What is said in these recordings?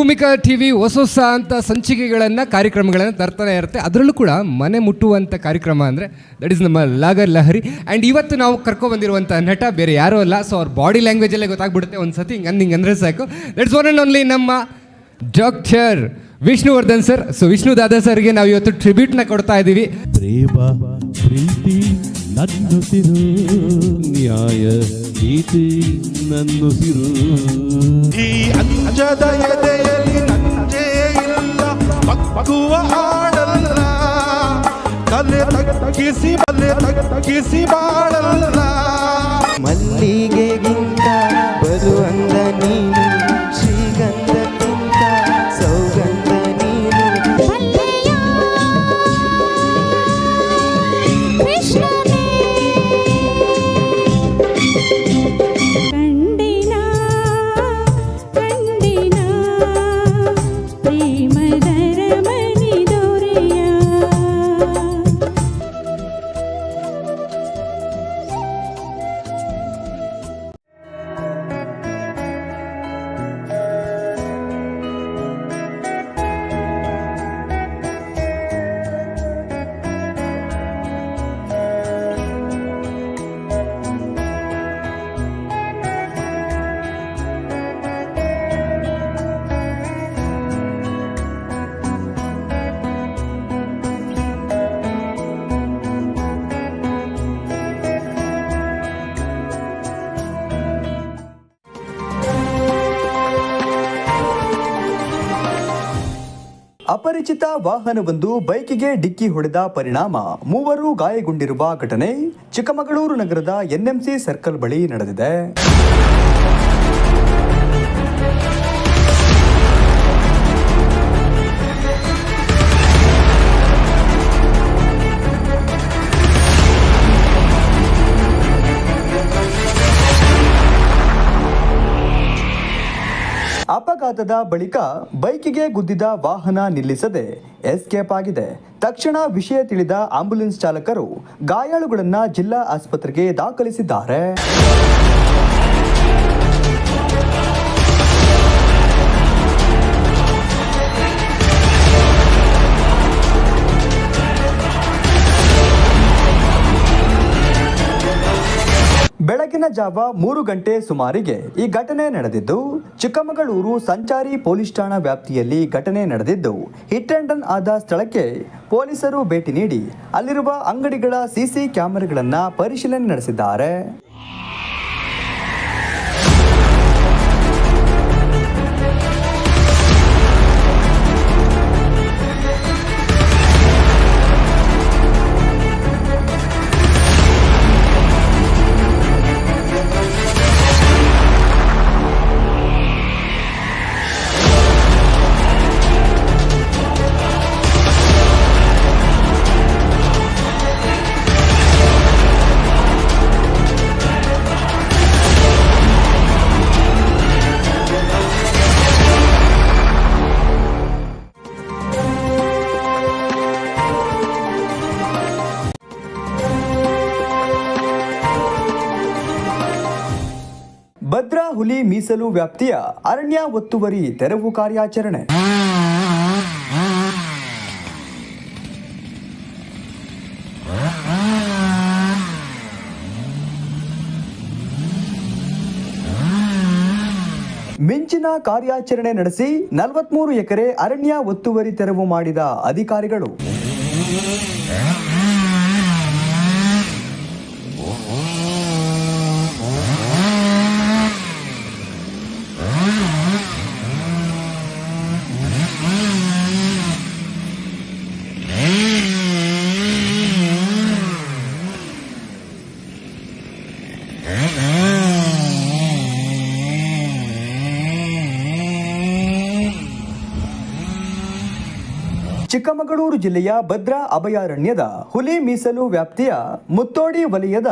Bhoomika T V ಹೊಸ ಹೊಸ ಅಂತ ಸಂಚಿಕೆಗಳನ್ನು ಕಾರ್ಯಕ್ರಮಗಳನ್ನು ತರ್ತಾನೆ ಇರುತ್ತೆ. ಅದರಲ್ಲೂ ಕೂಡ ಮನೆ ಮುಟ್ಟುವಂಥ ಕಾರ್ಯಕ್ರಮ ಅಂದರೆ ದಟ್ ಇಸ್ ನಮ್ಮ ಲಾಗರ್ ಲಹರಿ. ಆ್ಯಂಡ್ ಇವತ್ತು ನಾವು ಕರ್ಕೊಬಂದಿರುವಂಥ ನಟ ಬೇರೆ ಯಾರೂ ಅಲ್ಲ. ಸೊ ಅವ್ರ ಬಾಡಿ ಲ್ಯಾಂಗ್ವೇಜಲ್ಲೇ ಗೊತ್ತಾಗ್ಬಿಡುತ್ತೆ ಒಂದು ಸತಿ ಹಿಂಗೆ ಹಿಂಗೆ ಅಂದರೆ ಸಾಕು. ದಟ್ಸ್ ಒನ್ ಆ್ಯಂಡ್ ಓನ್ಲಿ ನಮ್ಮ doctor Vishnuvardhan sir so Vishnu Dada ಸರ್ಗೆ ನಾವು ಇವತ್ತು ಟ್ರಿಬ್ಯೂಟ್ನ ಕೊಡ್ತಾ ಇದ್ದೀವಿ ಪ್ರೇಮ ಪ್ರೀತಿ ನನ್ನುಸಿರು ನ್ಯಾಯ ನೀತಿ ನನ್ನುಸಿರು ಈ ಅಂಜದ ಮಕ್ಕುವ ಹಾಡಲ್ಲ. ತಲೆ ತಗ್ಗಿಸಿ ಬಲೆ ತಗ್ಗಿಸಿ ಬಾಳಲ್ಲ. ಮಲ್ಲಿಗೆಗಿಂತ ಅಪರಿಚಿತ ವಾಹನವೊಂದು ಬೈಕಿಗೆ ಡಿಕ್ಕಿ ಹೊಡೆದ ಪರಿಣಾಮ. ಮೂವರು ಗಾಯಗೊಂಡಿರುವ ಘಟನೆ ಚಿಕ್ಕಮಗಳೂರು ನಗರದ ಎನ್ಎಂಸಿ ಸರ್ಕಲ್ ಬಳಿ ನಡೆದಿದೆ. ಅಪಘಾತದ ಬಳಿಕ ಬೈಕಿಗೆ ಗುದ್ದಿದ ವಾಹನ ನಿಲ್ಲಿಸದೆ ಎಸ್ಕೇಪ್ ಆಗಿದೆ. ತಕ್ಷಣ ವಿಷಯ ತಿಳಿದ ಆಂಬ್ಯುಲೆನ್ಸ್ ಚಾಲಕರು ಗಾಯಾಳುಗಳನ್ನು ಜಿಲ್ಲಾ ಆಸ್ಪತ್ರೆಗೆ ದಾಖಲಿಸಿದ್ದಾರೆ. ಬೆಳಗಿನ ಜಾವ ಮೂರು ಗಂಟೆ ಸುಮಾರಿಗೆ ಈ ಘಟನೆ ನಡೆದಿದ್ದು, ಚಿಕ್ಕಮಗಳೂರು ಸಂಚಾರಿ ಪೊಲೀಸ್ ಠಾಣಾ ವ್ಯಾಪ್ತಿಯಲ್ಲಿ ಘಟನೆ ನಡೆದಿದ್ದು ಹಿಟ್ ಅಂಡ್ ರನ್ ಆದ ಸ್ಥಳಕ್ಕೆ ಪೊಲೀಸರು ಭೇಟಿ ನೀಡಿ, ಅಲ್ಲಿರುವ ಅಂಗಡಿಗಳ ಸಿಸಿ ಕ್ಯಾಮೆರಾಗಳನ್ನ ಪರಿಶೀಲನೆ ನಡೆಸಿದ್ದಾರೆ. ಮೀಸಲು ವ್ಯಾಪ್ತಿಯ ಅರಣ್ಯ ಒತ್ತುವರಿ ತೆರವು ಕಾರ್ಯಾಚರಣೆ. ಮಿಂಚಿನ ಕಾರ್ಯಾಚರಣೆ ನಡೆಸಿ ನಲವತ್ಮೂರು ಎಕರೆ ಅರಣ್ಯ ಒತ್ತುವರಿ ತೆರವು ಮಾಡಿದ ಅಧಿಕಾರಿಗಳು ಚಿಕ್ಕಮಗಳೂರು ಜಿಲ್ಲೆಯ ಭದ್ರಾ ಅಭಯಾರಣ್ಯದ ಹುಲಿ ಮೀಸಲು ವ್ಯಾಪ್ತಿಯ ಮುತ್ತೋಡಿ ವಲಯದ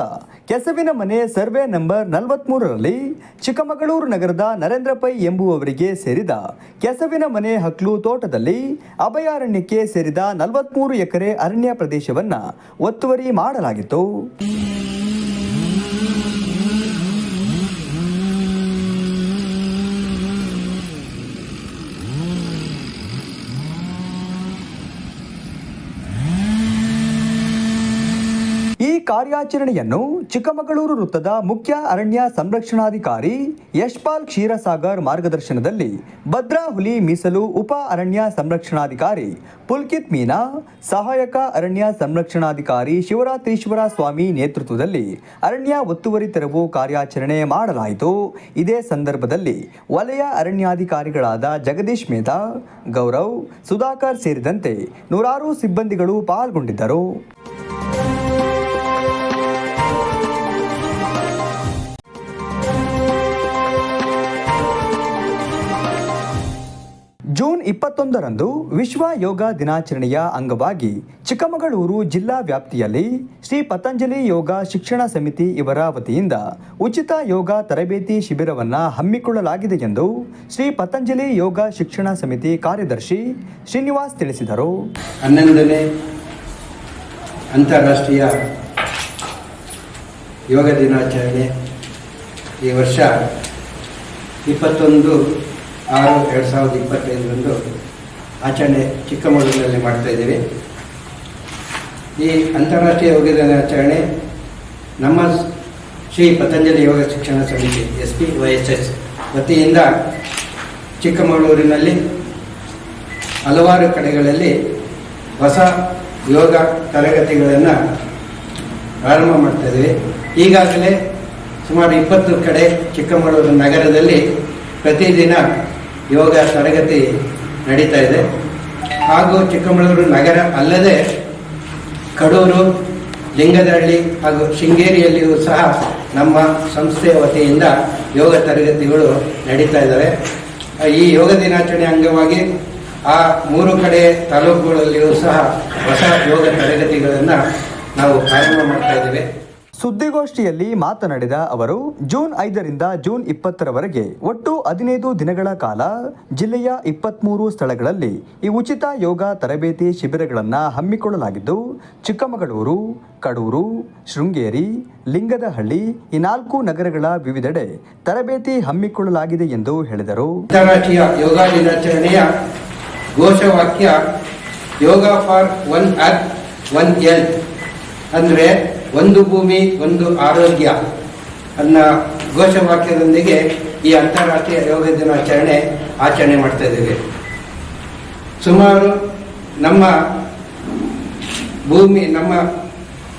ಕೆಸವಿನ ಮನೆ ಸರ್ವೆ ನಂಬರ್ ನಲವತ್ಮೂರರಲ್ಲಿ ಚಿಕ್ಕಮಗಳೂರು ನಗರದ ನರೇಂದ್ರ ಪೈ ಎಂಬುವವರಿಗೆ ಸೇರಿದ ಕೆಸವಿನ ಮನೆ ಹಕ್ಲು ತೋಟದಲ್ಲಿ ಅಭಯಾರಣ್ಯಕ್ಕೆ ಸೇರಿದ ನಲವತ್ಮೂರು ಎಕರೆ ಅರಣ್ಯ ಪ್ರದೇಶವನ್ನ ಒತ್ತುವರಿ ಮಾಡಲಾಗಿತ್ತು. ಕಾರ್ಯಾಚರಣೆಯನ್ನು ಚಿಕ್ಕಮಗಳೂರು ವೃತ್ತದ ಮುಖ್ಯ ಅರಣ್ಯ ಸಂರಕ್ಷಣಾಧಿಕಾರಿ ಯಶ್ಪಾಲ್ ಕ್ಷೀರಸಾಗರ್ ಮಾರ್ಗದರ್ಶನದಲ್ಲಿ ಭದ್ರಾ ಹುಲಿ ಮೀಸಲು ಉಪ ಅರಣ್ಯ ಸಂರಕ್ಷಣಾಧಿಕಾರಿ ಪುಲ್ಕಿತ್ ಮೀನಾ, ಸಹಾಯಕ ಅರಣ್ಯ ಸಂರಕ್ಷಣಾಧಿಕಾರಿ ಶಿವರಾತ್ರೀಶ್ವರ ಸ್ವಾಮಿ ನೇತೃತ್ವದಲ್ಲಿ ಅರಣ್ಯ ಒತ್ತುವರಿ ತೆರವು ಕಾರ್ಯಾಚರಣೆ ಮಾಡಲಾಯಿತು. ಇದೇ ಸಂದರ್ಭದಲ್ಲಿ ವಲಯ ಅರಣ್ಯಾಧಿಕಾರಿಗಳಾದ ಜಗದೀಶ್ ಮೇಧಾ, ಗೌರವ್, ಸುಧಾಕರ್ ಸೇರಿದಂತೆ ನೂರಾರು ಸಿಬ್ಬಂದಿಗಳು ಪಾಲ್ಗೊಂಡಿದ್ದರು. ಜೂನ್ ಇಪ್ಪತ್ತೊಂದರಂದು ವಿಶ್ವ ಯೋಗ ದಿನಾಚರಣೆಯ ಅಂಗವಾಗಿ ಚಿಕ್ಕಮಗಳೂರು ಜಿಲ್ಲಾ ವ್ಯಾಪ್ತಿಯಲ್ಲಿ ಶ್ರೀ ಪತಂಜಲಿ ಯೋಗ ಶಿಕ್ಷಣ ಸಮಿತಿ ಇವರ ವತಿಯಿಂದ ಉಚಿತ ಯೋಗ ತರಬೇತಿ ಶಿಬಿರವನ್ನು ಹಮ್ಮಿಕೊಳ್ಳಲಾಗಿದೆ ಎಂದು ಶ್ರೀ ಪತಂಜಲಿ ಯೋಗ ಶಿಕ್ಷಣ ಸಮಿತಿ ಕಾರ್ಯದರ್ಶಿ ಶ್ರೀನಿವಾಸ್ ತಿಳಿಸಿದರು. ಹನ್ನೊಂದನೇ ಅಂತಾರಾಷ್ಟ್ರೀಯ ಯೋಗ ದಿನಾಚರಣೆ ಈ ವರ್ಷ ಇಪ್ಪತ್ತೊಂದು ಆರು ಎರಡು ಸಾವಿರದ ಇಪ್ಪತ್ತೈದರಂದು ಆಚರಣೆ ಚಿಕ್ಕಮಗಳೂರಿನಲ್ಲಿ ಮಾಡ್ತಾ ಇದ್ದೀವಿ. ಈ ಅಂತಾರಾಷ್ಟ್ರೀಯ ಯೋಗ ದಿನಾಚರಣೆ ನಮ್ಮ Shri Patanjali Yoga Shikshana Samiti S P Y S S ವತಿಯಿಂದ ಚಿಕ್ಕಮಗಳೂರಿನಲ್ಲಿ ಹಲವಾರು ಕಡೆಗಳಲ್ಲಿ ಹೊಸ ಯೋಗ ತರಗತಿಗಳನ್ನು ಪ್ರಾರಂಭ ಮಾಡ್ತಾ ಇದ್ದೀವಿ. ಈಗಾಗಲೇ ಸುಮಾರು ಇಪ್ಪತ್ತು ಕಡೆ ಚಿಕ್ಕಮಗಳೂರು ನಗರದಲ್ಲಿ ಪ್ರತಿದಿನ ಯೋಗ ತರಗತಿ ನಡೀತಾ ಇದೆ. ಹಾಗೂ ಚಿಕ್ಕಮಗಳೂರು ನಗರ ಅಲ್ಲದೆ ಕಡೂರು ಲಿಂಗದಹಳ್ಳಿ ಹಾಗೂ ಶೃಂಗೇರಿಯಲ್ಲಿಯೂ ಸಹ ನಮ್ಮ ಸಂಸ್ಥೆಯ ವತಿಯಿಂದ ಯೋಗ ತರಗತಿಗಳು ನಡೀತಾ ಇದ್ದಾವೆ. ಈ ಯೋಗ ದಿನಾಚರಣೆ ಅಂಗವಾಗಿ ಆ ಮೂರು ಕಡೆ ತಾಲೂಕುಗಳಲ್ಲಿಯೂ ಸಹ ಹೊಸ ಯೋಗ ತರಗತಿಗಳನ್ನು ನಾವು ಪ್ರಾರಂಭ ಮಾಡ್ತಾ ಇದ್ದೇವೆ. ಸುದ್ದಿಗೋಷ್ಠಿಯಲ್ಲಿ ಮಾತನಾಡಿದ ಅವರು, ಜೂನ್ ಐದರಿಂದ ಜೂನ್ ಇಪ್ಪತ್ತರವರೆಗೆ ಒಟ್ಟು ಹದಿನೈದು ದಿನಗಳ ಕಾಲ ಜಿಲ್ಲೆಯ ಇಪ್ಪತ್ತ್ಮೂರು ಸ್ಥಳಗಳಲ್ಲಿ ಈ ಉಚಿತ ಯೋಗ ತರಬೇತಿ ಶಿಬಿರಗಳನ್ನು ಹಮ್ಮಿಕೊಳ್ಳಲಾಗಿದ್ದು, ಚಿಕ್ಕಮಗಳೂರು, ಕಡೂರು, ಶೃಂಗೇರಿ, ಲಿಂಗದಹಳ್ಳಿ ಈ ನಾಲ್ಕು ನಗರಗಳ ವಿವಿಧೆಡೆ ತರಬೇತಿ ಹಮ್ಮಿಕೊಳ್ಳಲಾಗಿದೆ ಎಂದು ಹೇಳಿದರು. ಅಂತಾರಾಷ್ಟ್ರೀಯ ಯೋಗ ದಿನಾಚರಣೆಯ ಘೋಷವಾಕ್ಯ yoga for one one health ಅಂದರೆ ಒಂದು ಭೂಮಿ, ಒಂದು ಆರೋಗ್ಯ ಅನ್ನೋ ಘೋಷವಾಕ್ಯದೊಂದಿಗೆ ಈ ಅಂತಾರಾಷ್ಟ್ರೀಯ ಯೋಗ ದಿನಾಚರಣೆ ಆಚರಣೆ ಮಾಡ್ತಾ ಇದ್ದೇವೆ. ಸುಮಾರು ನಮ್ಮ ಭೂಮಿ, ನಮ್ಮ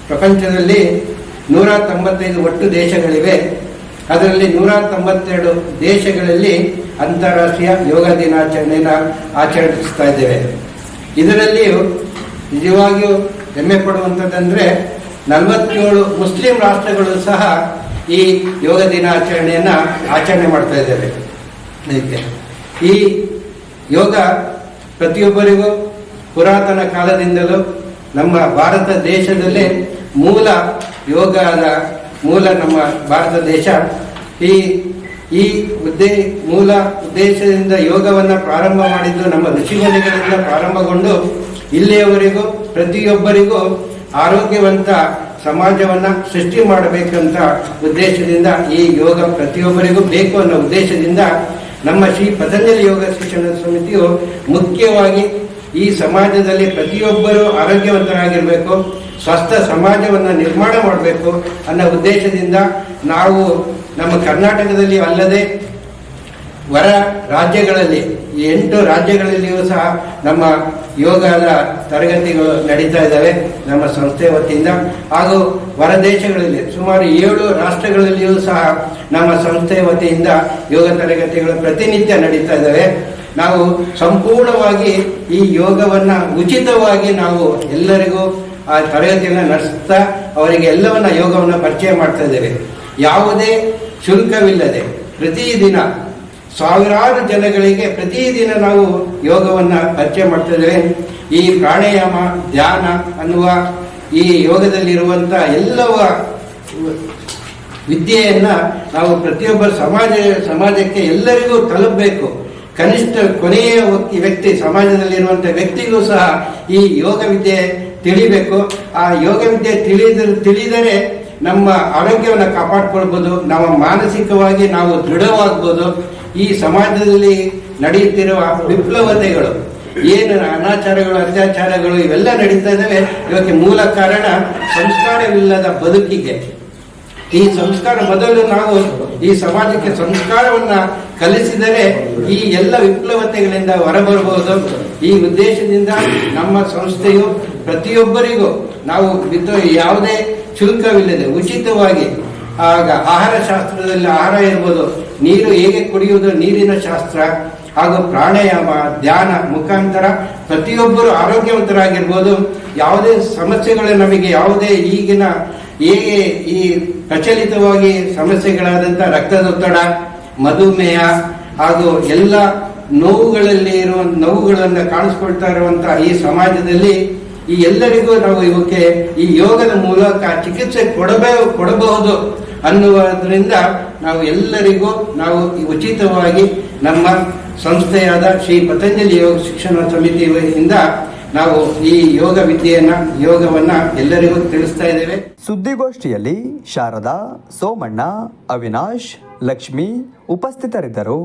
ಪ್ರಪಂಚದಲ್ಲಿ ನೂರ ತೊಂಬತ್ತೈದು ಒಟ್ಟು ದೇಶಗಳಿವೆ. ಅದರಲ್ಲಿ ನೂರ ತೊಂಬತ್ತೆರಡು ದೇಶಗಳಲ್ಲಿ ಅಂತಾರಾಷ್ಟ್ರೀಯ ಯೋಗ ದಿನಾಚರಣೆನ ಆಚರಿಸ್ತಾ ಇದ್ದೇವೆ. ಇದರಲ್ಲಿಯೂ ನಿಜವಾಗಿಯೂ ಹೆಮ್ಮೆ ಪಡುವಂಥದ್ದಂದ್ರೆ ನಲವತ್ತೇಳು ಮುಸ್ಲಿಂ ರಾಷ್ಟ್ರಗಳು ಸಹ ಈ ಯೋಗ ದಿನಾಚರಣೆಯನ್ನು ಆಚರಣೆ ಮಾಡ್ತಾ ಇದ್ದೇವೆ ಈ ಯೋಗ ಪ್ರತಿಯೊಬ್ಬರಿಗೂ ಪುರಾತನ ಕಾಲದಿಂದಲೂ ನಮ್ಮ ಭಾರತ ದೇಶದಲ್ಲೇ ಮೂಲ ಯೋಗದ ಮೂಲ ನಮ್ಮ ಭಾರತ ದೇಶ. ಈ ಈ ಉದ್ದೇ, ಮೂಲ ಉದ್ದೇಶದಿಂದ ಯೋಗವನ್ನು ಪ್ರಾರಂಭ ಮಾಡಿದ್ದು ನಮ್ಮ ಋಷಿಮುನಿಗಳಿಂದ ಪ್ರಾರಂಭಗೊಂಡು ಇಲ್ಲಿಯವರೆಗೂ ಪ್ರತಿಯೊಬ್ಬರಿಗೂ ಆರೋಗ್ಯವಂತ ಸಮಾಜವನ್ನ ಸೃಷ್ಟಿ ಮಾಡಬೇಕಂತ ಉದ್ದೇಶದಿಂದ ಈ ಯೋಗ ಪ್ರತಿಯೊಬ್ಬರಿಗೂ ಬೇಕು ಅನ್ನೋ ಉದ್ದೇಶದಿಂದ ನಮ್ಮ ಶ್ರೀ ಪತಂಜಲಿ ಯೋಗ ಶಿಕ್ಷಣ ಸಮಿತಿಯು ಮುಖ್ಯವಾಗಿ ಈ ಸಮಾಜದಲ್ಲಿ ಪ್ರತಿಯೊಬ್ಬರು ಆರೋಗ್ಯವಂತರಾಗಿರಬೇಕು, ಸ್ವಸ್ಥ ಸಮಾಜವನ್ನು ನಿರ್ಮಾಣ ಮಾಡಬೇಕು ಅನ್ನೋ ಉದ್ದೇಶದಿಂದ ನಾವು ನಮ್ಮ ಕರ್ನಾಟಕದಲ್ಲಿ ಅಲ್ಲದೆ ಹೊರ ರಾಜ್ಯಗಳಲ್ಲಿ ಎಂಟು ರಾಜ್ಯಗಳಲ್ಲಿಯೂ ಸಹ ನಮ್ಮ ಯೋಗದ ತರಗತಿಗಳು ನಡೀತಾ ಇದ್ದಾವೆ, ನಮ್ಮ ಸಂಸ್ಥೆ ವತಿಯಿಂದ. ಹಾಗೂ ಹೊರ ದೇಶಗಳಲ್ಲಿ, ಸುಮಾರು ಏಳು ರಾಷ್ಟ್ರಗಳಲ್ಲಿಯೂ ಸಹ ನಮ್ಮ ಸಂಸ್ಥೆ ವತಿಯಿಂದ ಯೋಗ ತರಗತಿಗಳು ಪ್ರತಿನಿತ್ಯ ನಡೀತಾ ಇದ್ದಾವೆ. ನಾವು ಸಂಪೂರ್ಣವಾಗಿ ಈ ಯೋಗವನ್ನು ಉಚಿತವಾಗಿ ನಾವು ಎಲ್ಲರಿಗೂ ಆ ತರಗತಿಯನ್ನು ನಡೆಸ್ತಾ ಅವರಿಗೆ ಎಲ್ಲವನ್ನ ಯೋಗವನ್ನು ಪರಿಚಯ ಮಾಡ್ತಾ ಇದ್ದೇವೆ. ಯಾವುದೇ ಶುಲ್ಕವಿಲ್ಲದೆ ಪ್ರತಿದಿನ ಸಾವಿರಾರು ಜನಗಳಿಗೆ ಪ್ರತಿದಿನ ನಾವು ಯೋಗವನ್ನು ಪರಿಚಯ ಮಾಡ್ತಾ ಇದ್ದೇವೆ ಈ ಪ್ರಾಣಾಯಾಮ, ಧ್ಯಾನ ಅನ್ನುವ ಈ ಯೋಗದಲ್ಲಿರುವಂತ ಎಲ್ಲವ ವಿದ್ಯೆಯನ್ನ ನಾವು ಪ್ರತಿಯೊಬ್ಬ ಸಮಾಜ, ಸಮಾಜಕ್ಕೆ ಎಲ್ಲರಿಗೂ ತಲುಪಬೇಕು. ಕನಿಷ್ಠ ಕೊನೆಯ ವ್ಯಕ್ತಿ- ಸಮಾಜದಲ್ಲಿರುವಂಥ ವ್ಯಕ್ತಿಗೂ ಸಹ ಈ ಯೋಗ ವಿದ್ಯೆ ತಿಳಿಬೇಕು. ಆ ಯೋಗ ವಿದ್ಯೆ ತಿಳಿದ, ತಿಳಿದರೆ ನಮ್ಮ ಆರೋಗ್ಯವನ್ನು ಕಾಪಾಡ್ಕೊಳ್ಬೋದು. ನಮ್ಮ ಮಾನಸಿಕವಾಗಿ ನಾವು ದೃಢವಾಗ್ಬೋದು. ಈ ಸಮಾಜದಲ್ಲಿ ನಡೆಯುತ್ತಿರುವ ವಿಪ್ಲವತೆಗಳು, ಏನು ಅನಾಚಾರಗಳು, ಅತ್ಯಾಚಾರಗಳು, ಇವೆಲ್ಲ ನಡೀತಾ ಇದ್ದಾವೆ. ಇವಕ್ಕೆ ಮೂಲ ಕಾರಣ ಸಂಸ್ಕಾರವಿಲ್ಲದ ಬದುಕಿಗೆ. ಈ ಸಂಸ್ಕಾರ ಮೊದಲು ನಾವು ಈ ಸಮಾಜಕ್ಕೆ ಸಂಸ್ಕಾರವನ್ನ ಕಲಿಸಿದರೆ ಈ ಎಲ್ಲ ವಿಪ್ಲವತೆಗಳಿಂದ ಹೊರಬರಬಹುದು. ಈ ಉದ್ದೇಶದಿಂದ ನಮ್ಮ ಸಂಸ್ಥೆಯು ಪ್ರತಿಯೊಬ್ಬರಿಗೂ ನಾವು ಯಾವುದೇ ಶುಲ್ಕವಿಲ್ಲದೆ ಉಚಿತವಾಗಿ ಆಗ ಆಹಾರ ಶಾಸ್ತ್ರದಲ್ಲಿ ಆಹಾರ ಇರ್ಬೋದು. ನೀರು ಹೇಗೆ ಕುಡಿಯುವುದು? ನೀರಿನ ಶಾಸ್ತ್ರ ಹಾಗೂ ಪ್ರಾಣಾಯಾಮ, ಧ್ಯಾನ ಮುಖಾಂತರ ಪ್ರತಿಯೊಬ್ಬರು ಆರೋಗ್ಯವಂತರಾಗಿರ್ಬೋದು. ಯಾವುದೇ ಸಮಸ್ಯೆಗಳು ನಮಗೆ ಯಾವುದೇ ಈಗಿನ ಹೇಗೆ ಈ ಪ್ರಚಲಿತವಾಗಿ ಸಮಸ್ಯೆಗಳಾದಂಥ ರಕ್ತದೊತ್ತಡ, ಮಧುಮೇಹ ಹಾಗೂ ಎಲ್ಲ ನೋವುಗಳಲ್ಲಿ ಇರುವ ನೋವುಗಳನ್ನು ಕಾಣಿಸ್ಕೊಳ್ತಾ ಇರುವಂತಹ ಈ ಸಮಾಜದಲ್ಲಿ ಈ ಎಲ್ಲರಿಗೂ ನಾವು ಇವಕ್ಕೆ ಈ ಯೋಗದ ಮೂಲಕ ಚಿಕಿತ್ಸೆ ಕೊಡಬೇ, ಕೊಡಬಹುದು ಅನ್ನುವುದರಿಂದ ನಾವು ಎಲ್ಲರಿಗೂ ನಾವು ಉಚಿತವಾಗಿ ನಮ್ಮ ಸಂಸ್ಥೆಯಾದ ಶ್ರೀ ಪತಂಜಲಿ ಯೋಗ ಶಿಕ್ಷಣ ಸಮಿತಿಯಿಂದ ನಾವು ಈ ಯೋಗ ವಿದ್ಯೆಯನ್ನ, ಯೋಗವನ್ನ ಎಲ್ಲರಿಗೂ ತಿಳಿಸ್ತಾ ಇದ್ದೇವೆ. ಸುದ್ದಿಗೋಷ್ಠಿಯಲ್ಲಿ ಶಾರದಾ, ಸೋಮಣ್ಣ, ಅವಿನಾಶ್, ಲಕ್ಷ್ಮಿ ಉಪಸ್ಥಿತರಿದ್ದರು.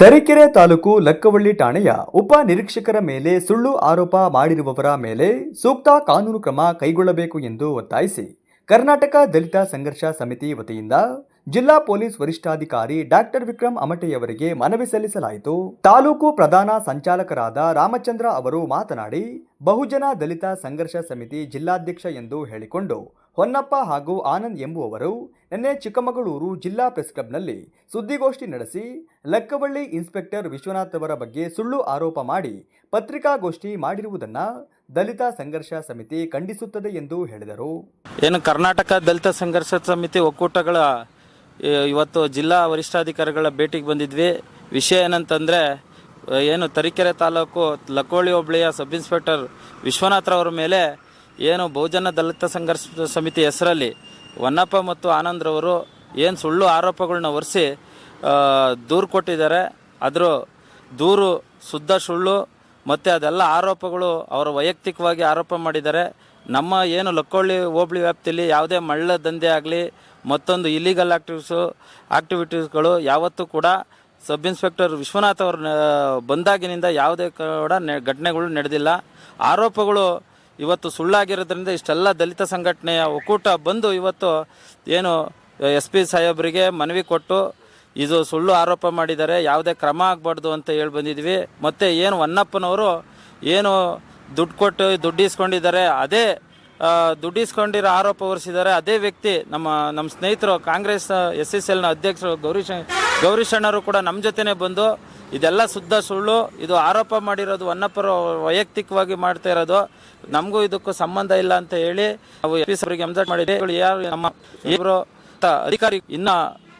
ತರೀಕೆರೆ ತಾಲೂಕು ಲಕ್ಕವಳ್ಳಿ ಠಾಣೆಯ ಉಪ ನಿರೀಕ್ಷಕರ ಮೇಲೆ ಸುಳ್ಳು ಆರೋಪ ಮಾಡಿರುವವರ ಮೇಲೆ ಸೂಕ್ತ ಕಾನೂನು ಕ್ರಮ ಕೈಗೊಳ್ಳಬೇಕು ಎಂದು ಒತ್ತಾಯಿಸಿ ಕರ್ನಾಟಕ ದಲಿತ ಸಂಘರ್ಷ ಸಮಿತಿ ವತಿಯಿಂದ ಜಿಲ್ಲಾ ಪೊಲೀಸ್ ವರಿಷ್ಠಾಧಿಕಾರಿ ಡಾಕ್ಟರ್ ವಿಕ್ರಮ್ ಅಮಟೆಯವರಿಗೆ ಮನವಿ ಸಲ್ಲಿಸಲಾಯಿತು. ತಾಲೂಕು ಪ್ರಧಾನ ಸಂಚಾಲಕರಾದ ರಾಮಚಂದ್ರ ಅವರು ಮಾತನಾಡಿ, ಬಹುಜನ ದಲಿತ ಸಂಘರ್ಷ ಸಮಿತಿ ಜಿಲ್ಲಾಧ್ಯಕ್ಷ ಎಂದು ಹೇಳಿಕೊಂಡು ಹೊನ್ನಪ್ಪ ಹಾಗೂ ಆನಂದ್ ಎಂಬುವವರು ನಿನ್ನೆ ಚಿಕ್ಕಮಗಳೂರು ಜಿಲ್ಲಾ ಪ್ರೆಸ್ ಕ್ಲಬ್ನಲ್ಲಿ ಸುದ್ದಿಗೋಷ್ಠಿ ನಡೆಸಿ ಲಕ್ಕವಳ್ಳಿ ಇನ್ಸ್ಪೆಕ್ಟರ್ ವಿಶ್ವನಾಥ್ ಅವರ ಬಗ್ಗೆ ಸುಳ್ಳು ಆರೋಪ ಮಾಡಿ ಪತ್ರಿಕಾಗೋಷ್ಠಿ ಮಾಡಿರುವುದನ್ನು ದಲಿತ ಸಂಘರ್ಷ ಸಮಿತಿ ಖಂಡಿಸುತ್ತದೆ ಎಂದು ಹೇಳಿದರು. ಏನು ಕರ್ನಾಟಕ ದಲಿತ ಸಂಘರ್ಷ ಸಮಿತಿ ಒಕ್ಕೂಟಗಳ ಇವತ್ತು ಜಿಲ್ಲಾ ವರಿಷ್ಠಾಧಿಕಾರಿಗಳ ಭೇಟಿಗೆ ಬಂದಿದ್ವಿ. ವಿಷಯ ಏನಂತಂದರೆ ಏನು ತರೀಕೆರೆ ತಾಲೂಕು ಲಕ್ಕೋಳಿ ಹೋಬಳಿಯ ಸಬ್ ಇನ್ಸ್ಪೆಕ್ಟರ್ ವಿಶ್ವನಾಥ್ರವರ ಮೇಲೆ ಏನು ಬಹುಜನ ದಲಿತ ಸಂಘರ್ಷ ಸಮಿತಿ ಹೆಸರಲ್ಲಿ ಹೊನ್ನಪ್ಪ ಮತ್ತು ಆನಂದ್ರವರು ಏನು ಸುಳ್ಳು ಆರೋಪಗಳನ್ನ ಒರೆಸಿ ದೂರು ಕೊಟ್ಟಿದ್ದಾರೆ. ಆದರೂ ದೂರು, ಶುದ್ಧ ಸುಳ್ಳು ಮತ್ತು ಅದೆಲ್ಲ ಆರೋಪಗಳು ಅವರು ವೈಯಕ್ತಿಕವಾಗಿ ಆರೋಪ ಮಾಡಿದ್ದಾರೆ. ನಮ್ಮ ಏನು ಲಕ್ಕೊಳ್ಳಿ ಹೋಬಳಿ ವ್ಯಾಪ್ತಿಯಲ್ಲಿ ಯಾವುದೇ ಮಳ್ಳ ದಂಧೆ ಆಗಲಿ, ಮತ್ತೊಂದು ಇಲಿಗಲ್ ಆಕ್ಟಿವಿಟೀಸು ಆಕ್ಟಿವಿಟೀಸ್ಗಳು ಯಾವತ್ತೂ ಕೂಡ ಸಬ್ ಇನ್ಸ್ಪೆಕ್ಟರ್ ವಿಶ್ವನಾಥ್ ಅವ್ರ ಬಂದಾಗಿನಿಂದ ಯಾವುದೇ ಕೂಡ ಘಟನೆಗಳು ನಡೆದಿಲ್ಲ. ಆರೋಪಗಳು ಇವತ್ತು ಸುಳ್ಳಾಗಿರೋದ್ರಿಂದ ಇಷ್ಟೆಲ್ಲ ದಲಿತ ಸಂಘಟನೆಯ ಒಕ್ಕೂಟ ಬಂದು ಇವತ್ತು ಏನು ಎಸ್ ಪಿ ಸಾಹೇಬರಿಗೆ ಮನವಿ ಕೊಟ್ಟು ಇದು ಸುಳ್ಳು ಆರೋಪ ಮಾಡಿದ್ದಾರೆ, ಯಾವುದೇ ಕ್ರಮ ಆಗಬಾರ್ದು ಅಂತ ಹೇಳಿ ಬಂದಿದ್ವಿ ಮತ್ತು ಏನು ಹೊನ್ನಪ್ಪನವರು ಏನು ದುಡ್ಡು ಕೊಟ್ಟು ದುಡ್ಡು ಇಸ್ಕೊಂಡಿದ್ದಾರೆ ಅದೇ ಆ, ದುಡ್ಡು ಇಸ್ಕೊಂಡಿರೋ ಆರೋಪ ಹೊರಿಸಿದ್ದಾರೆ. ಅದೇ ವ್ಯಕ್ತಿ ನಮ್ಮ ನಮ್ಮ ಸ್ನೇಹಿತರು ಕಾಂಗ್ರೆಸ್ ಎಸ್ ಎಸ್ ಎಲ್ನ ಅಧ್ಯಕ್ಷರು ಗೌರೀಶ್ ಗೌರೀಶಣ್ಣರು ಕೂಡ ನಮ್ಮ ಜೊತೆನೇ ಬಂದು ಇದೆಲ್ಲ ಶುದ್ಧ ಸುಳ್ಳು ಇದು ಆರೋಪ ಮಾಡಿರೋದು ಹೊನ್ನಪ್ಪರು ವೈಯಕ್ತಿಕವಾಗಿ ಮಾಡ್ತಾ ಇರೋದು. ನಮಗೂ ಇದಕ್ಕೂ ಸಂಬಂಧ ಇಲ್ಲ ಅಂತ ಹೇಳಿ ನಾವು ಅವರಿಗೆ ಎಂಜಾಯ್ ಮಾಡಿದ್ವಿ. ಯಾರು ನಮ್ಮ ಇಬ್ಬರು ಅಧಿಕಾರಿ ಇನ್ನ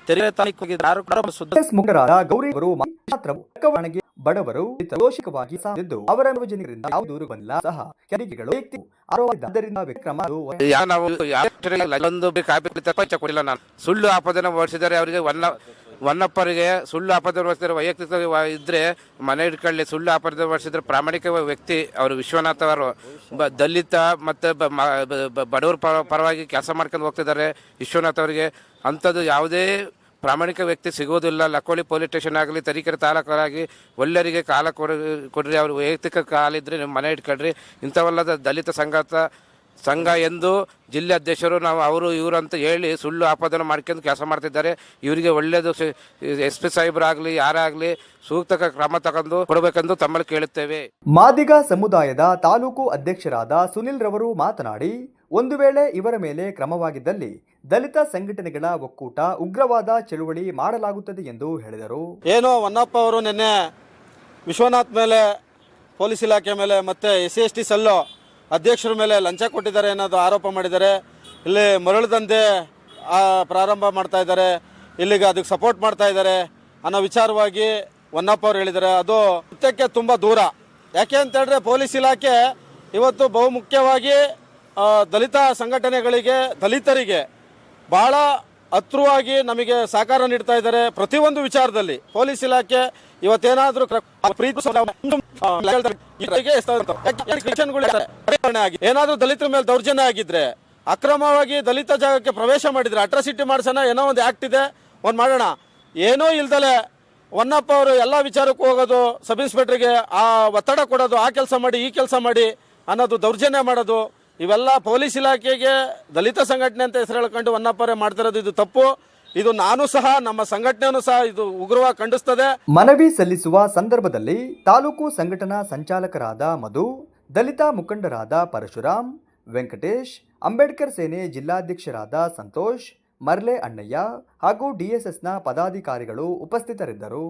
ತೆರಿಗೆ ತಾರೀಕು ಗೌರಿ ಅವರು ಮಾತ್ರ ಬಡವರು ದೋಷಿಕವಾಗಿ ಸಾಧಿದ್ದು ಅವರ ಯೋಜನೆಗಳಿಂದ ಯಾವ ದೂರು ಬಂದಿಲ್ಲ. ಸಹ ಕೆರಿಗೆಗಳು ವೈಯಕ್ತಿಕ ಆರೋಪದಿಂದ ಕ್ರಮ ಯಾ, ನಾವು ನಾನು. ಸುಳ್ಳು ಆಪಾದನೆ ಹೊರಿಸಿದ್ದಾರೆ ಅವರಿಗೆ ಒನ್ನ ಒನ್ನಪ್ಪರಿಗೆ ಸುಳ್ಳು ಆಪದ ಹೊರಿಸಿದರೆ ವೈಯಕ್ತಿಕ ಇದ್ರೆ ಮನೆ ಇಟ್ಕೊಳ್ಳಿ ಸುಳ್ಳು ಆಪಾದನೆ ಹೊರಿಸಿದ್ರೆ ಪ್ರಾಮಾಣಿಕ ವ್ಯಕ್ತಿ ಅವರು ವಿಶ್ವನಾಥ್ ಅವರು. ದಲಿತ ಮತ್ತು ಬಡವರ ಪರ, ಪರವಾಗಿ ಕೆಲಸ ಮಾಡ್ಕೊಂಡು ಹೋಗ್ತಿದ್ದಾರೆ. ವಿಶ್ವನಾಥ್ ಅವರಿಗೆ ಅಂಥದ್ದು ಯಾವುದೇ ಪ್ರಾಮಾಣಿಕ ವ್ಯಕ್ತಿ ಸಿಗೋದಿಲ್ಲ. ಲಕ್ಕೋಳಿ ಪೊಲೀಸ್ ಸ್ಟೇಷನ್ ಆಗಲಿ, ತರೀಕೆರೆ ತಾಲೂಕರಾಗಿ ಒಳ್ಳೆಯರಿಗೆ ಕಾಲ ಕೊಡಿ ಕೊಡ್ರಿ. ಅವ್ರ ವೈಯಕ್ತಿಕ ಕಾಲಿದ್ರೆ ನಿಮ್ಮ ಮನೆ ಇಟ್ಕೊಳ್ರಿ. ಇಂಥವಲ್ಲದ ದಲಿತ ಸಂಘಾತ ಸಂಘ ಎಂದು ಜಿಲ್ಲೆ ಅಧ್ಯಕ್ಷರು ನಾವು ಅವರು, ಇವರು ಅಂತ ಹೇಳಿ ಸುಳ್ಳು ಆಪಾದನೆ ಮಾಡ್ಕೊಂಡು ಕೆಲಸ ಮಾಡ್ತಿದ್ದಾರೆ. ಇವರಿಗೆ ಒಳ್ಳೆಯದು ಎಸ್ ಪಿ ಸಾಹೇಬರಾಗಲಿ, ಯಾರಾಗಲಿ ಸೂಕ್ತ ಕ್ರಮ ತಗೊಂಡು ಕೊಡಬೇಕೆಂದು ತಮ್ಮಲ್ಲಿ ಕೇಳುತ್ತೇವೆ. ಮಾದಿಗ ಸಮುದಾಯದ ತಾಲೂಕು ಅಧ್ಯಕ್ಷರಾದ ಸುನಿಲ್ ರವರು ಮಾತನಾಡಿ ಒಂದು ವೇಳೆ ಇವರ ಮೇಲೆ ಕ್ರಮವಾಗಿದ್ದಲ್ಲಿ ದಲಿತ ಸಂಘಟನೆಗಳ ಒಕ್ಕೂಟ ಉಗ್ರವಾದ ಚಳುವಳಿ ಮಾಡಲಾಗುತ್ತದೆ ಎಂದು ಹೇಳಿದರು. ಏನು ಹೊನ್ನಪ್ಪ ಅವರು ನಿನ್ನೆ ವಿಶ್ವನಾಥ್ ಮೇಲೆ, ಪೊಲೀಸ್ ಇಲಾಖೆ ಮೇಲೆ ಮತ್ತು S C S T cell ಅಧ್ಯಕ್ಷರ ಮೇಲೆ ಲಂಚ ಕೊಟ್ಟಿದ್ದಾರೆ ಅನ್ನೋದು ಆರೋಪ ಮಾಡಿದ್ದಾರೆ. ಇಲ್ಲಿ ಮರಳು ದಂಧೆ ಪ್ರಾರಂಭ ಮಾಡ್ತಾ ಇದ್ದಾರೆ. ಇಲ್ಲಿಗೆ ಅದಕ್ಕೆ ಸಪೋರ್ಟ್ ಮಾಡ್ತಾ ಇದ್ದಾರೆ ಅನ್ನೋ ವಿಚಾರವಾಗಿ ಹೊನ್ನಪ್ಪ ಅವರು ಹೇಳಿದ್ದಾರೆ. ಅದು ಸತ್ಯಕ್ಕೆ ತುಂಬ ದೂರ. ಯಾಕೆ ಅಂತ ಹೇಳಿದ್ರೆ ಪೊಲೀಸ್ ಇಲಾಖೆ ಇವತ್ತು ಬಹುಮುಖ್ಯವಾಗಿ ದಲಿತ ಸಂಘಟನೆಗಳಿಗೆ, ದಲಿತರಿಗೆ ಬಹಳ ಹತ್ರವಾಗಿ ನಮಗೆ ಸಹಕಾರ ನೀಡ್ತಾ ಇದ್ದಾರೆ. ಪ್ರತಿಯೊಂದು ವಿಚಾರದಲ್ಲಿ ಪೊಲೀಸ್ ಇಲಾಖೆ ಇವತ್ತೇನಾದರೂ ಏನಾದ್ರೂ ದಲಿತರ ಮೇಲೆ ದೌರ್ಜನ್ಯ ಆಗಿದ್ರೆ ಅಕ್ರಮವಾಗಿ ದಲಿತ ಜಾಗಕ್ಕೆ ಪ್ರವೇಶ ಮಾಡಿದ್ರೆ ಅಟ್ರಾಸಿಟಿ ಮಾಡ್ಸೋಣ, ಏನೋ ಒಂದು ಆಕ್ಟ್ ಇದೆ, ಒಂದು ಮಾಡೋಣ. ಏನೂ ಇಲ್ದಲೆ ಹೊನ್ನಪ್ಪ ಅವರು ಎಲ್ಲ ವಿಚಾರಕ್ಕೂ ಹೋಗೋದು, ಸಬ್ ಇನ್ಸ್ಪೆಕ್ಟರ್ಗೆ ಆ ಒತ್ತಡ ಕೊಡೋದು, ಆ ಕೆಲಸ ಮಾಡಿ, ಈ ಕೆಲಸ ಮಾಡಿ ಅನ್ನೋದು ದೌರ್ಜನ್ಯ ಮಾಡೋದು ಇವೆಲ್ಲ ಪೊಲೀಸ್ ಇಲಾಖೆಗೆ ದಲಿತ ಸಂಘಟನೆ ಅಂತ ಹೆಸರು ಹೇಳ್ಕೊಂಡು ಹೊನ್ನಪ್ಪರೇ ಮಾಡ್ತಿರೋದು, ಇದು ತಪ್ಪು. ಇದು ನಾನು ಸಹ, ನಮ್ಮ ಸಂಘಟನೆಯನ್ನು ಸಹ ಇದು ಉಗ್ರವಾಗಿ ಖಂಡಿಸ್ತದೆ. ಮನವಿ ಸಲ್ಲಿಸುವ ಸಂದರ್ಭದಲ್ಲಿ ತಾಲೂಕು ಸಂಘಟನಾ ಸಂಚಾಲಕರಾದ ಮಧು, ದಲಿತ ಮುಖಂಡರಾದ ಪರಶುರಾಮ್, ವೆಂಕಟೇಶ್, ಅಂಬೇಡ್ಕರ್ ಸೇನೆ ಜಿಲ್ಲಾಧ್ಯಕ್ಷರಾದ ಸಂತೋಷ್, ಮರ್ಲೆ ಅಣ್ಣಯ್ಯ ಹಾಗೂ ಡಿಎಸ್ಎಸ್ನ ಪದಾಧಿಕಾರಿಗಳು ಉಪಸ್ಥಿತರಿದ್ದರು.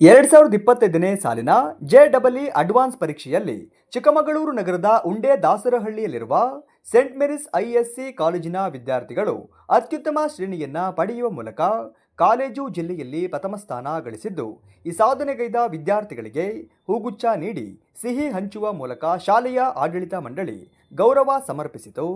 ಎರಡ್ ಸಾವಿರದ ಇಪ್ಪತ್ತೈದನೇ ಸಾಲಿನ ಜೆ ಡಬಲ್ ಅಡ್ವಾನ್ಸ್ ಪರೀಕ್ಷೆಯಲ್ಲಿ ಚಿಕ್ಕಮಗಳೂರು ನಗರದ ಉಂಡೆ ದಾಸರಹಳ್ಳಿಯಲ್ಲಿರುವ ಸೆಂಟ್ ಮೇರಿಸ್ ಐಎಸ್ಸಿ ಕಾಲೇಜಿನ ವಿದ್ಯಾರ್ಥಿಗಳು ಅತ್ಯುತ್ತಮ ಶ್ರೇಣಿಯನ್ನ ಪಡೆಯುವ ಮೂಲಕ ಕಾಲೇಜು ಜಿಲ್ಲೆಯಲ್ಲಿ ಪ್ರಥಮ ಸ್ಥಾನ ಗಳಿಸಿದ್ದು, ಈ ಸಾಧನೆಗೈದ ವಿದ್ಯಾರ್ಥಿಗಳಿಗೆ ಹೂಗುಚ್ಛ ನೀಡಿ ಸಿಹಿ ಹಂಚುವ ಮೂಲಕ ಶಾಲೆಯ ಆಡಳಿತ ಮಂಡಳಿ ಗೌರವ ಸಮರ್ಪಿಸಿತು.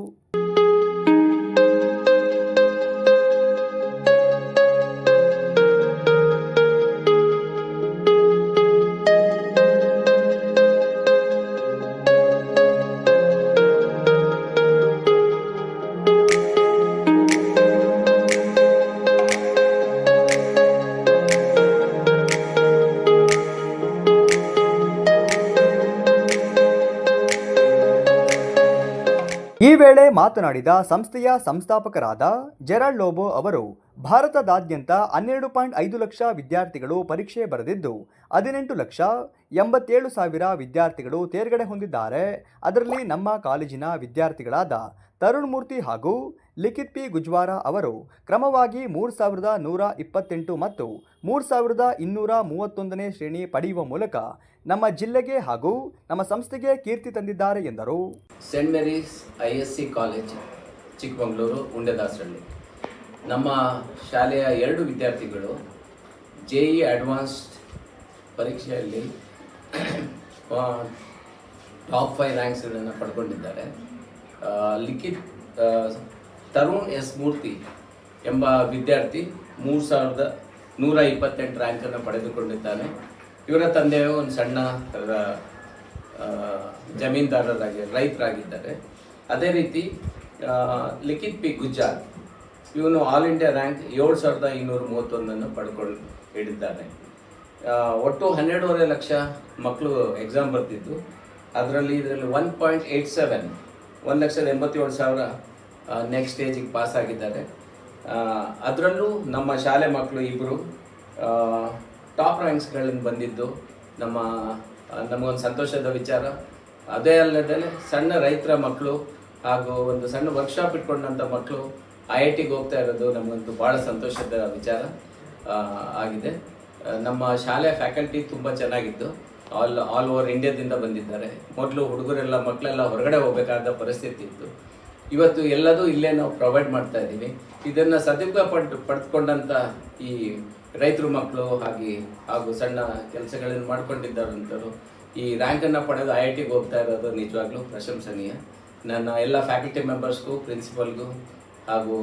ಮಾತನಾಡಿದ ಸಂಸ್ಥೆಯ ಸಂಸ್ಥಾಪಕರಾದ ಜೆರಾಲ್ಡ್ ಲೋಬೋ ಅವರು, ಭಾರತದಾದ್ಯಂತ ಹನ್ನೆರಡು ಪಾಯಿಂಟ್ ಐದು ಲಕ್ಷ ವಿದ್ಯಾರ್ಥಿಗಳು ಪರೀಕ್ಷೆ ಬರೆದಿದ್ದು, ಹದಿನೆಂಟು ಲಕ್ಷ ಎಂಬತ್ತೇಳು ಸಾವಿರ ವಿದ್ಯಾರ್ಥಿಗಳು ತೇರ್ಗಡೆ ಹೊಂದಿದ್ದಾರೆ. ಅದರಲ್ಲಿ ನಮ್ಮ ಕಾಲೇಜಿನ ವಿದ್ಯಾರ್ಥಿಗಳಾದ ತರುಣ್ ಮೂರ್ತಿ ಹಾಗೂ ಲಿಖಿತ್ ಪಿ ಗುಜ್ವಾರ ಅವರು ಕ್ರಮವಾಗಿ ಮೂರು ಸಾವಿರದ ನೂರ ಇಪ್ಪತ್ತೆಂಟು ಮತ್ತು ಮೂರು ಸಾವಿರದ ಇನ್ನೂರ ಮೂವತ್ತೊಂದನೇ ಶ್ರೇಣಿ ಪಡೆಯುವ ಮೂಲಕ ನಮ್ಮ ಜಿಲ್ಲೆಗೆ ಹಾಗೂ ನಮ್ಮ ಸಂಸ್ಥೆಗೆ ಕೀರ್ತಿ ತಂದಿದ್ದಾರೆ ಎಂದರು. Saint Mary's I S C college Chikkamagaluru Undedasahalli ನಮ್ಮ ಶಾಲೆಯ ಎರಡು ವಿದ್ಯಾರ್ಥಿಗಳು ಜೆ ಇ ಅಡ್ವಾನ್ಸ್ಡ್ ಪರೀಕ್ಷೆಯಲ್ಲಿ ಟಾಪ್ ಫೈವ್ ರ್ಯಾಂಕ್ಸ್ಗಳನ್ನು ಪಡ್ಕೊಂಡಿದ್ದಾರೆ. ಲಿಖಿತ್ ತರುಣ್ ಎಸ್ ಮೂರ್ತಿ ಎಂಬ ವಿದ್ಯಾರ್ಥಿ ಮೂರು ಸಾವಿರದ ನೂರ ಇಪ್ಪತ್ತೆಂಟು ರ್ಯಾಂಕನ್ನು ಪಡೆದುಕೊಂಡಿದ್ದಾನೆ. ಇವರ ತಂದೆ ಒಂದು ಸಣ್ಣ ಜಮೀನ್ದಾರರಾಗಿ, ರೈತರಾಗಿದ್ದಾರೆ. ಅದೇ ರೀತಿ ಲಿಖಿತ್ ಪಿ. ಗುಜ್ಜಾರ್ ಇವನು ಆಲ್ ಇಂಡಿಯಾ ರ್ಯಾಂಕ್ ಏಳು ಸಾವಿರದ ಇನ್ನೂರ ಮೂವತ್ತೊಂದನ್ನು ಪಡ್ಕೊಂಡು ಹಿಡಿದ್ದಾನೆ ಒಟ್ಟು ಹನ್ನೆರಡೂವರೆ ಲಕ್ಷ ಮಕ್ಕಳು ಎಕ್ಸಾಮ್ ಬರ್ತಿದ್ದು ಅದರಲ್ಲಿ ಇದರಲ್ಲಿ ಒನ್ ಪಾಯಿಂಟ್ ಏಯ್ಟ್ ಸೆವೆನ್ ಒಂದು ಲಕ್ಷದ ಎಂಬತ್ತೇಳು ಸಾವಿರ ನೆಕ್ಸ್ಟ್ ಸ್ಟೇಜಿಗೆ ಪಾಸ್ ಆಗಿದ್ದಾರೆ. ಅದರಲ್ಲೂ ನಮ್ಮ ಶಾಲೆ ಮಕ್ಕಳು ಇಬ್ಬರು ಟಾಪ್ ರ್ಯಾಂಕ್ಸ್ಗಳಿಂದ ಬಂದಿದ್ದು ನಮ್ಮ ನಮಗೊಂದು ಸಂತೋಷದ ವಿಚಾರ. ಅದೇ ಅಲ್ಲದೆ ಸಣ್ಣ ರೈತರ ಮಕ್ಕಳು ಹಾಗೂ ಒಂದು ಸಣ್ಣ ವರ್ಕ್ಶಾಪ್ ಇಟ್ಕೊಂಡಂಥ ಮಕ್ಕಳು ಐ ಐ ಟಿಗೆ ಹೋಗ್ತಾ ಇರೋದು ನಮಗಂತೂ ಭಾಳ ಸಂತೋಷದ ವಿಚಾರ ಆಗಿದೆ. ನಮ್ಮ ಶಾಲೆ ಫ್ಯಾಕಲ್ಟಿ ತುಂಬ ಚೆನ್ನಾಗಿತ್ತು. ಆಲ್ ಆಲ್ ಓವರ್ ಇಂಡಿಯಾದಿಂದ ಬಂದಿದ್ದಾರೆ. ಮೊದಲು ಹುಡುಗರೆಲ್ಲ ಮಕ್ಕಳೆಲ್ಲ ಹೊರಗಡೆ ಹೋಗಬೇಕಾದ ಪರಿಸ್ಥಿತಿ ಇತ್ತು. ಇವತ್ತು ಎಲ್ಲದೂ ಇಲ್ಲೇ ನಾವು ಪ್ರೊವೈಡ್ ಮಾಡ್ತಾ ಇದ್ದೀವಿ. ಇದನ್ನು ಸದುಪಯೋಗ ಪಡ್ ಪಡೆದುಕೊಂಡಂಥ ಈ ರೈತರು ಮಕ್ಕಳು ಹಾಗೆ, ಹಾಗೂ ಸಣ್ಣ ಕೆಲಸಗಳನ್ನು ಮಾಡ್ಕೊಂಡಿದ್ದಾರಂಥವ್ರು ಈ ರ್ಯಾಂಕನ್ನು ಪಡೆದು ಐ ಐ ಟಿಗೆ ಹೋಗ್ತಾ ಇರೋದು ನಿಜವಾಗ್ಲೂ ಪ್ರಶಂಸನೀಯ. ನನ್ನ ಎಲ್ಲ ಫ್ಯಾಕಲ್ಟಿ ಮೆಂಬರ್ಸ್ಗೂ ಪ್ರಿನ್ಸಿಪಲ್ಗೂ ಹಾಗೂ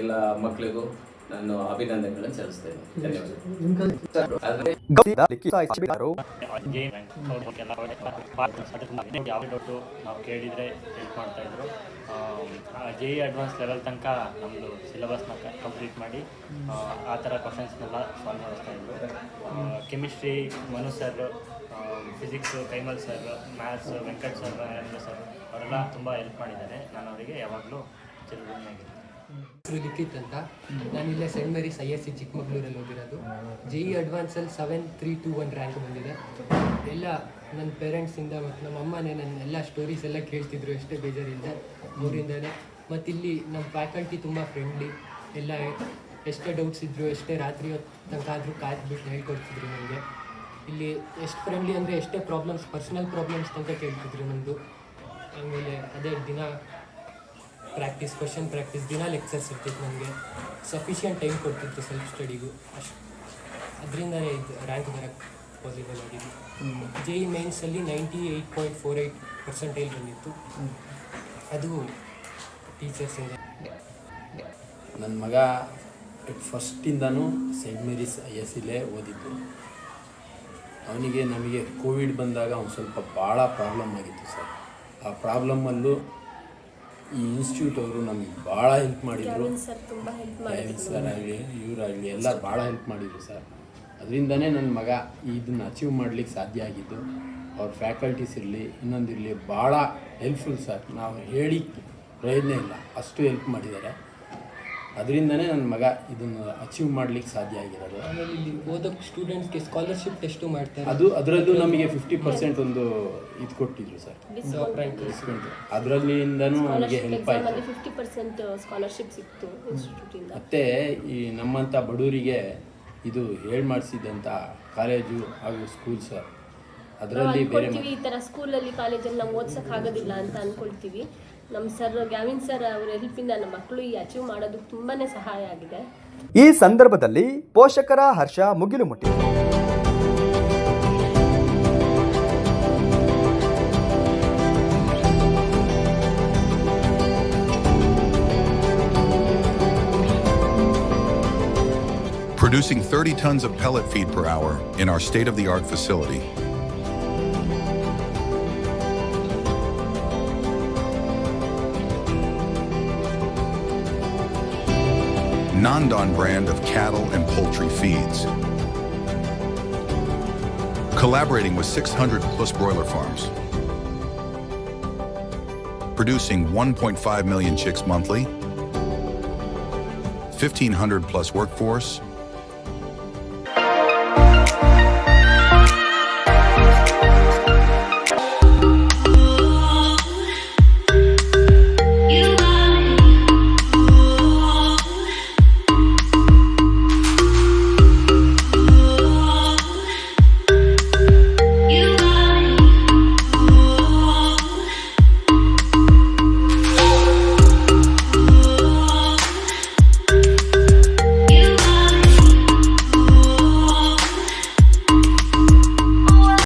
ಎಲ್ಲ ಮಕ್ಕಳಿಗೂ ನಾನು ಅಭಿನಂದನೆಗಳನ್ನು ಸಲ್ಲಿಸ್ತೇನೆ. ಧನ್ಯವಾದ. ಯಾವುದೇ ಡೌಟು ನಾವು ಕೇಳಿದರೆ ಹೆಲ್ಪ್ ಮಾಡ್ತಾಯಿದ್ರು ಜೆ ಇ ಅಡ್ವಾನ್ಸ್ ಲೆವೆಲ್ ತನಕ ನಮ್ಮದು ಸಿಲೆಬಸ್ನ ಕಂಪ್ಲೀಟ್ ಮಾಡಿ ಆ, ಥರ ಕ್ವಶನ್ಸ್ನೆಲ್ಲ solve ಮಾಡಿಸ್ತಾಯಿದ್ರು chemistry Manu sir physics Kaimal sir maths Venkat sir Narendra sir ಅವರೆಲ್ಲ ತುಂಬ ಹೆಲ್ಪ್ ಮಾಡಿದ್ದಾರೆ. ನಾನು ಅವರಿಗೆ ಯಾವಾಗಲೂ ಚಿರಋಣಿಯಾಗಿದ್ದೀನಿ ಹೆಸರು ಅಂತ. ನಾನು ಇಲ್ಲೇ Saint Mary's I S C ಚಿಕ್ಕಮಗಳೂರಲ್ಲಿ ಓದಿರೋದು. J E ಅಡ್ವಾನ್ಸಲ್ಲಿ seven three two one rank ಬಂದಿದೆ. ಎಲ್ಲ ನನ್ನ ಪೇರೆಂಟ್ಸಿಂದ ಮತ್ತು ನಮ್ಮ ಅಮ್ಮನೇ ನನ್ನ ಎಲ್ಲ ಸ್ಟೋರೀಸ್ ಎಲ್ಲ ಕೇಳ್ತಿದ್ರು ಎಷ್ಟೇ ಬೇಜಾರಿಂದ ಅವರಿಂದನೇ. ಮತ್ತು ಇಲ್ಲಿ ನಮ್ಮ ಫ್ಯಾಕಲ್ಟಿ ತುಂಬ ಫ್ರೆಂಡ್ಲಿ ಎಲ್ಲ ಎಷ್ಟೇ ಡೌಟ್ಸ್ ಇದ್ದರು ಎಷ್ಟೇ ರಾತ್ರಿ ಹೊತ್ತು ತನಕ ಆದರೂ ಕಾಯ್ದುಬಿಟ್ಟು ಹೇಳ್ಕೊಡ್ತಿದ್ರು ನನಗೆ. ಇಲ್ಲಿ ಎಷ್ಟು ಫ್ರೆಂಡ್ಲಿ ಅಂದರೆ ಎಷ್ಟೇ ಪ್ರಾಬ್ಲಮ್ಸ್ ಪರ್ಸ್ನಲ್ ಪ್ರಾಬ್ಲಮ್ಸ್ ತನಕ ಕೇಳ್ತಿದ್ರು ನಮ್ಮದು ಆಮೇಲೆ ಅದೇ ದಿನ ಪ್ರಾಕ್ಟೀಸ್ ಕ್ವಶನ್ ಪ್ರಾಕ್ಟೀಸ್ ದಿನ ಲೆಕ್ಚರ್ಸ್ ಇರ್ತಿತ್ತು ನನಗೆ ಸಫಿಷಿಯಂಟ್ ಟೈಮ್ ಕೊಡ್ತಿತ್ತು ಸೆಲ್ಫ್ ಸ್ಟಡಿಗೂ ಅಷ್ಟು. ಅದರಿಂದನೇ ಇದು ರ್ಯಾಂಕ್ ಬರೋಕ್ಕೆ ಪಾಸಿಬಲ್ ಆಗಿದೆ J E ಮೈನ್ಸಲ್ಲಿ ninety eight point four eight percentage ಬಂದಿತ್ತು. ಅದು ಟೀಚರ್ಸಿಂದ ನನ್ನ ಮಗ ಫಸ್ಟಿಂದನೂ ಸೆಂಟ್ ಮೇರಿಸ್ ಐ ಎಸ್ ಇಲ್ಲೇ ಓದಿದ್ದು. ಅವನಿಗೆ ನಮಗೆ ಕೋವಿಡ್ ಬಂದಾಗ ಅವ್ನು ಸ್ವಲ್ಪ ಭಾಳ ಪ್ರಾಬ್ಲಮ್ ಆಗಿತ್ತು ಸರ್. ಆ ಪ್ರಾಬ್ಲಮ್ಮಲ್ಲೂ ಈ ಇನ್ಸ್ಟಿಟ್ಯೂಟ್ ಅವರು ನಮಗೆ ಭಾಳ ಹೆಲ್ಪ್ ಮಾಡಿದರು. ಡ್ಯಾವಿನ್ ಸರ್ ಆಗಲಿ ಇವರಾಗಲಿ ಎಲ್ಲ ಭಾಳ ಹೆಲ್ಪ್ ಮಾಡಿದರು ಸರ್ ಅದರಿಂದನೇ ನನ್ನ ಮಗ ಇದನ್ನು ಅಚೀವ್ ಮಾಡ್ಲಿಕ್ಕೆ ಸಾಧ್ಯ ಆಗಿದ್ದು. ಅವ್ರ ಫ್ಯಾಕಲ್ಟೀಸ್ ಇರಲಿ ಇನ್ನೊಂದಿರಲಿ ಭಾಳ ಹೆಲ್ಪ್ಫುಲ್ ಸರ್ ನಾವು ಹೇಳಿ ಪ್ರಯೋಜನ ಇಲ್ಲ ಅಷ್ಟು ಹೆಲ್ಪ್ ಮಾಡಿದ್ದಾರೆ. ಅದರಿಂದನೇ ನನ್ನ ಮಗ ಇದನ್ನು ಅಚೀವ್ ಮಾಡ್ಲಿಕ್ಕೆ ಸಾಧ್ಯ ಆಗಿರೋದು. ಆಮೇಲೆ ಇಲ್ಲಿ ಓದೋಕ್ಕೆ ಸ್ಟೂಡೆಂಟ್ಸ್ಗೆ ಸ್ಕಾಲರ್ಶಿಪ್ ಟೆಸ್ಟ್ ಮಾಡ್ತಾರೆ. ಅದು ಅದರಲ್ಲೂ ನಮಗೆ ಫಿಫ್ಟಿ ಪರ್ಸೆಂಟ್ ಒಂದು ಇದು ಕೊಟ್ಟಿದ್ರು ಸರ್. ಡಿಸ್ಕೌಂಟ್ ಅದರಲ್ಲಿಂದನೂ ನಮಗೆ ಹೆಲ್ಪ್ ಆಯಿತು. ಫಿಫ್ಟಿ ಪರ್ಸೆಂಟ್ ಸ್ಕಾಲರ್ಶಿಪ್ ಸಿಕ್ತು ಇನ್ಸ್ಟಿಟ್ಯೂಟಿಂದ ಮತ್ತು ಈ ನಮ್ಮಂಥ ಬಡವರಿಗೆ ಇದು ಹೇಳಿ ಮಾಡಿಸಿದಂಥ ಕಾಲೇಜು ಹಾಗೂ ಸ್ಕೂಲ್ ಸರ್ ಅದರಲ್ಲಿ ಬೇರೆ ಈ ಥರ ಸ್ಕೂಲಲ್ಲಿ ಕಾಲೇಜಲ್ಲಿ ನಾವು ಓದ್ಸಕ್ ಆಗೋದಿಲ್ಲ ಅಂತ ಅನ್ಕೊಳ್ತೀವಿ. ನಮ್ಮ ಸರ್ ಗ್ಯಾವಿನ್ ಸರ್ ಅವ್ರ ಹೆಲ್ಪಿಂದ ನಮ್ಮ ಮಕ್ಕಳು ಈ ಅಚೀವ್ ಮಾಡೋದಕ್ಕೆ ತುಂಬಾನೇ ಸಹಾಯ ಆಗಿದೆ ಈ ಸಂದರ್ಭದಲ್ಲಿ ಪೋಷಕರ ಹರ್ಷ ಮುಗಿಲು ಮುಟ್ಟಿ producing 30 tons of pellet feed per hour in our state-of-the-art facility. Nandon brand of cattle and poultry feeds. Collaborating with 600 plus broiler farms. Producing 1.5 million chicks monthly, 1,500 plus workforce,